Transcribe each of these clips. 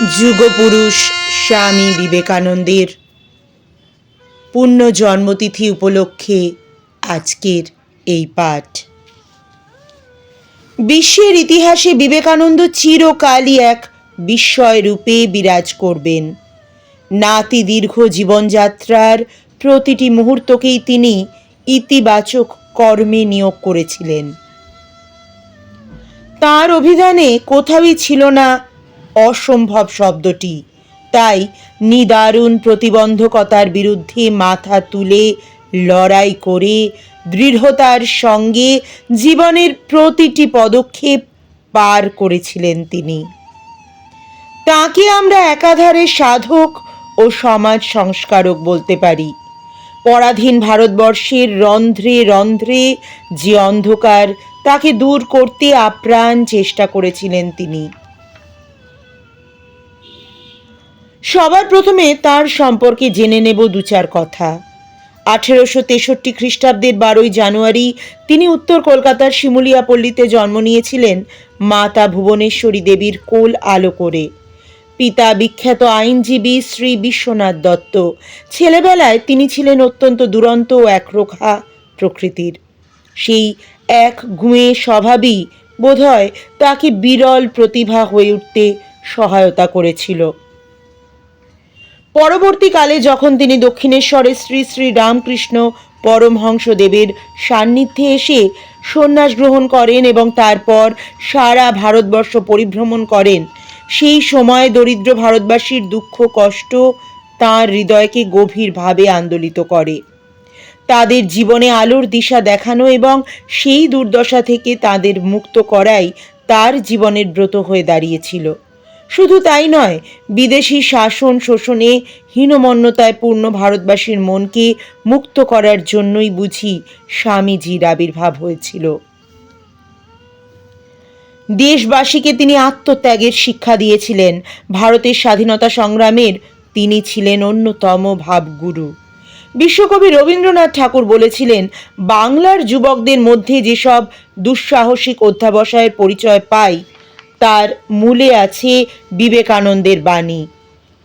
যুগপুরুষ স্বামী বিবেকানন্দের পূর্ণ জন্মতিথি উপলক্ষে আজকের এই পাঠ। বিশ্বের ইতিহাসে বিবেকানন্দ চিরকালই এক বিস্ময় রূপে বিরাজ করবেন। নাতি দীর্ঘ জীবনযাত্রার প্রতিটি মুহূর্তকেই তিনি ইতিবাচক কর্মে নিয়োগ করেছিলেন। তার অভিধানে কোথাওই ছিল না অসম্ভব শব্দটি। তাই নিদারুণ প্রতিবন্ধকতার বিরুদ্ধে মাথা তুলে লড়াই করে দৃঢ়তার সঙ্গে জীবনের প্রতিটি পদক্ষেপ পার করেছিলেন তিনি। তাকে আমরা একাধারে সাধক ও সমাজ সংস্কারক বলতে পারি। পরাধীন ভারতবর্ষের রন্ধ্রে রন্ধ্রে যে অন্ধকার তাকে দূর করতে আপ্রাণ চেষ্টা করেছিলেন তিনি। সবার প্রথমে তার সম্পর্কে জেনে নেব দু চার কথা। আঠেরোশো তেষট্টি খ্রিস্টাব্দের বারোই জানুয়ারি তিনি উত্তর কলকাতার শিমুলিয়া পল্লীতে জন্ম নিয়েছিলেন, মাতা ভুবনেশ্বরী দেবীর কোল আলো করে। পিতা বিখ্যাত আইনজীবী শ্রী বিশ্বনাথ দত্ত। ছেলেবেলায় তিনি ছিলেন অত্যন্ত দুরন্ত ও একরোখা প্রকৃতির। সেই এক গুঁয়ে স্বভাবই বোধহয় তাকে বিরল প্রতিভা হয়ে উঠতে সহায়তা করেছিল। পরবর্তীকালে যখন তিনি দক্ষিণেশ্বরে শ্রী শ্রী রামকৃষ্ণ পরমহংসদেবের সান্নিধ্যে এসে সন্ন্যাস গ্রহণ করেন এবং তারপর সারা ভারতবর্ষ পরিভ্রমণ করেন, সেই সময় দরিদ্র ভারতবাসীর দুঃখ, কষ্ট তাঁর হৃদয়কে গভীরভাবে আন্দোলিত করে। তাদের জীবনে আলোর দিশা দেখানো এবং সেই দুর্দশা থেকে তাদের মুক্ত করাই তার জীবনের ব্রত হয়ে দাঁড়িয়েছিল। শুধু তাই নয়, বিদেশি শাসন শোষণে হীনমন্যতায় পূর্ণ ভারতবাসীর মনকে মুক্ত করার জন্যই বুঝি স্বামীজির আবির্ভাব হয়েছিল। দেশবাসীকে তিনি আত্মত্যাগের শিক্ষা দিয়েছিলেন। ভারতের স্বাধীনতা সংগ্রামের তিনি ছিলেন অন্যতম ভাবগুরু। বিশ্বকবি রবীন্দ্রনাথ ঠাকুর বলেছিলেন, বাংলার যুবকদের মধ্যে যেসব দুঃসাহসিক অধ্যাবসায়ের পরিচয় পাই তার মূলে আছে বিবেকানন্দের বাণী।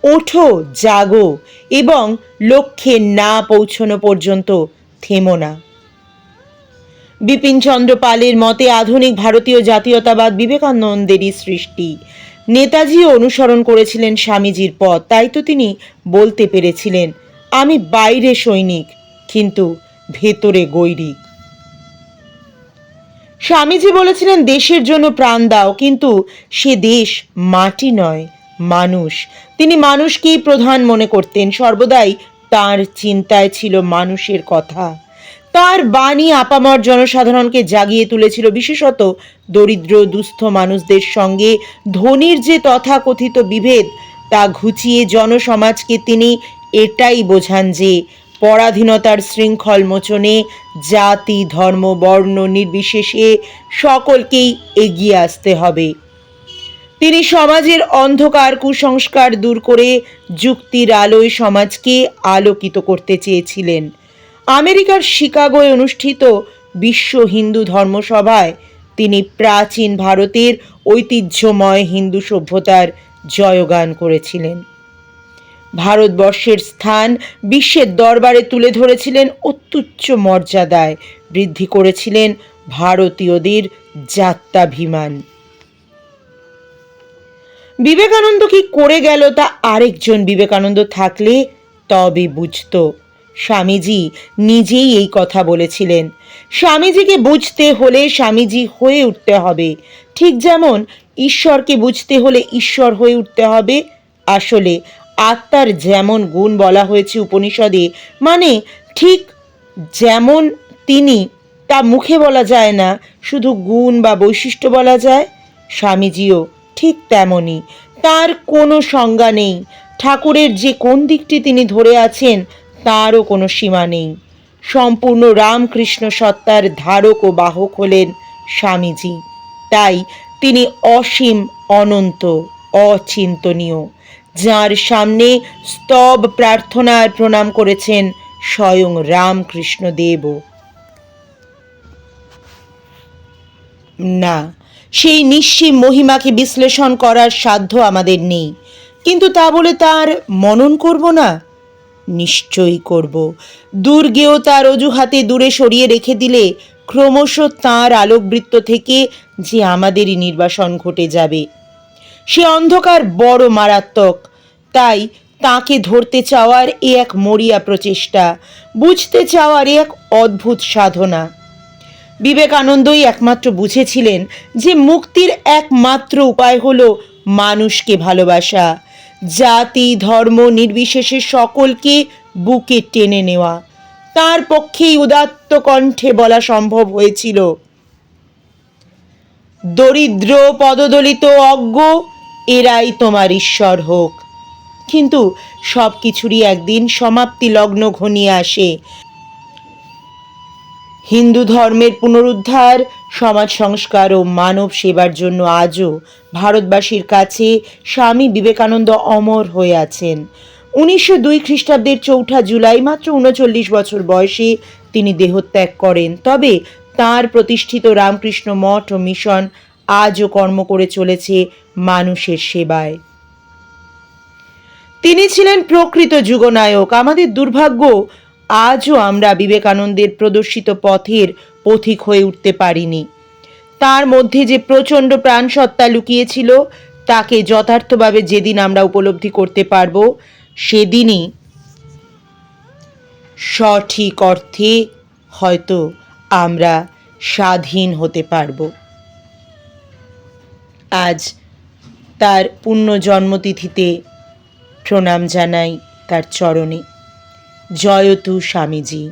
ওঠো, জাগো এবং লক্ষ্যে না পৌঁছনো পর্যন্ত থেমো না। বিপিনচন্দ্র পালের মতে আধুনিক ভারতীয় জাতীয়তাবাদ বিবেকানন্দেরই সৃষ্টি। নেতাজিও অনুসরণ করেছিলেন স্বামীজির পথ, তাই তো তিনি বলতে পেরেছিলেন, আমি বাইরে সৈনিক, কিন্তু ভেতরে গৈরিক। স্বামীজি বলেছিলেন, দেশের জন্য প্রাণ দাও। কিন্তু সে দেশ মাটি নয়, মানুষ। তিনি মানুষকেই প্রধান মনে করতেন। সর্বদাই তার চিন্তায় ছিল মানুষের কথা। তার বাণী আপামর জনসাধারণকে জাগিয়ে তুলেছিল। বিশেষত দরিদ্র, দুস্থ মানুষদের সঙ্গে ধনির যে তথাকথিত বিভেদ, তা ঘুচিয়ে জনসমাজকে তিনি এটাই বোঝান যে পরাধীনতার শৃঙ্খল মোচনে জাতি, ধর্ম, বর্ণ নির্বিশেষে সকলকেই এগিয়ে আসতে হবে। তিনি সমাজের অন্ধকার কুসংস্কার দূর করে যুক্তির আলোয় সমাজকে আলোকিত করতে চেয়েছিলেন। আমেরিকার শিকাগোয় অনুষ্ঠিত বিশ্ব হিন্দু ধর্মসভায় তিনি প্রাচীন ভারতের ঐতিহ্যময় হিন্দু সভ্যতার জয়গান করেছিলেন। ভারতবর্ষের স্থান বিশ্বের দরবারে তুলে ধরেছিলেন অত্যুচ্চ মর্যাদায়। বৃদ্ধি করেছিলেন ভারতীয়দের যাত্রাভিমান বিবেকানন্দ কি করে গেল তা আরেকজন বিবেকানন্দ থাকলে তবে বুঝতো। স্বামীজি নিজেই এই কথা বলেছিলেন। স্বামীজিকে বুঝতে হলে স্বামীজি হয়ে উঠতে হবে। ঠিক যেমন ঈশ্বরকে বুঝতে হলে ঈশ্বর হয়ে উঠতে হবে, আসলে আত্মার যেমন গুণ বলা হয়েছে উপনিষদে মানে ঠিক যেমন তিনি, তা মুখে বলা যায় না, শুধু গুণ বা বৈশিষ্ট্য বলা যায়। স্বামীজিও ঠিক তেমনই, তার কোনো সংজ্ঞা নেই। ঠাকুরের যে কোন দিকটি তিনি ধরে আছেন, তারও কোনো সীমা নেই। সম্পূর্ণ রামকৃষ্ণ সত্তার ধারক ও বাহক হলেন স্বামীজি। তাই তিনি অসীম, অনন্ত, অচিন্তনীয়। যার সামনে স্তব প্রার্থনার প্রণাম করেছেন স্বয়ং রামকৃষ্ণ দেবও না, সেই নিঃসীম মহিমাকে বিশ্লেষণ করার সাধ্য আমাদের নেই। কিন্তু তা বলে তার মনন করব না? নিশ্চয়ই করব। দুর্গেও তার অজুহাতে দূরে সরিয়ে রেখে দিলে ক্রমশ তাঁর আলোকবৃত্ত থেকে যে আমাদেরই নির্বাসন ঘটে যাবে। সে অন্ধকার বড় মারাত্মক। তাই তাকে ধরতে চাওয়ার এ এক মরিয়া প্রচেষ্টা, বুঝতে চাওয়ার এক অদ্ভুত সাধনা। বিবেকানন্দই একমাত্র বুঝেছিলেন যে মুক্তির একমাত্র উপায় হল মানুষকে ভালোবাসা, জাতি, ধর্ম, নির্বিশেষে সকলকে বুকে টেনে নেওয়া। তার পক্ষেই উদাত্ত কণ্ঠে বলা সম্ভব হয়েছিল, দরিদ্র, পদদলিত, অজ্ঞ এরাই তোমার ঈশ্বর হোক। কিন্তু সব কিছুরই একদিন সমাপ্তি লগ্ন ঘনিয়ে আসে। হিন্দু ধর্মের পুনরুদ্ধার, সমাজ সংস্কার ও মানব সেবার জন্য আজও ভারতবাসীর কাছে স্বামী বিবেকানন্দ অমর হয়ে আছেন। উনিশশো দুই খ্রিস্টাব্দের চৌঠা জুলাই মাত্র উনচল্লিশ বছর বয়সে তিনি দেহত্যাগ করেন। তবে তার প্রতিষ্ঠিত রামকৃষ্ণ মঠ ও মিশন আজও কর্ম করে চলেছে মানুষের সেবায়। তিনি ছিলেন প্রকৃত যুগনায়ক। আমাদের দুর্ভাগ্য, আজও আমরা বিবেকানন্দের প্রদর্শিত পথের পথিক হয়ে উঠতে পারিনি। তার মধ্যে যে প্রচণ্ড প্রাণসত্তা লুকিয়েছিল, তাকে যথার্থভাবে যেদিন আমরা উপলব্ধি করতে পারব, সেদিনই সঠিক অর্থে হয়তো আমরা স্বাধীন হতে পারব। আজ তার পুণ্য জন্মতিথিতে প্রণাম জানাই তার চরণে। জয়তু স্বামীজি।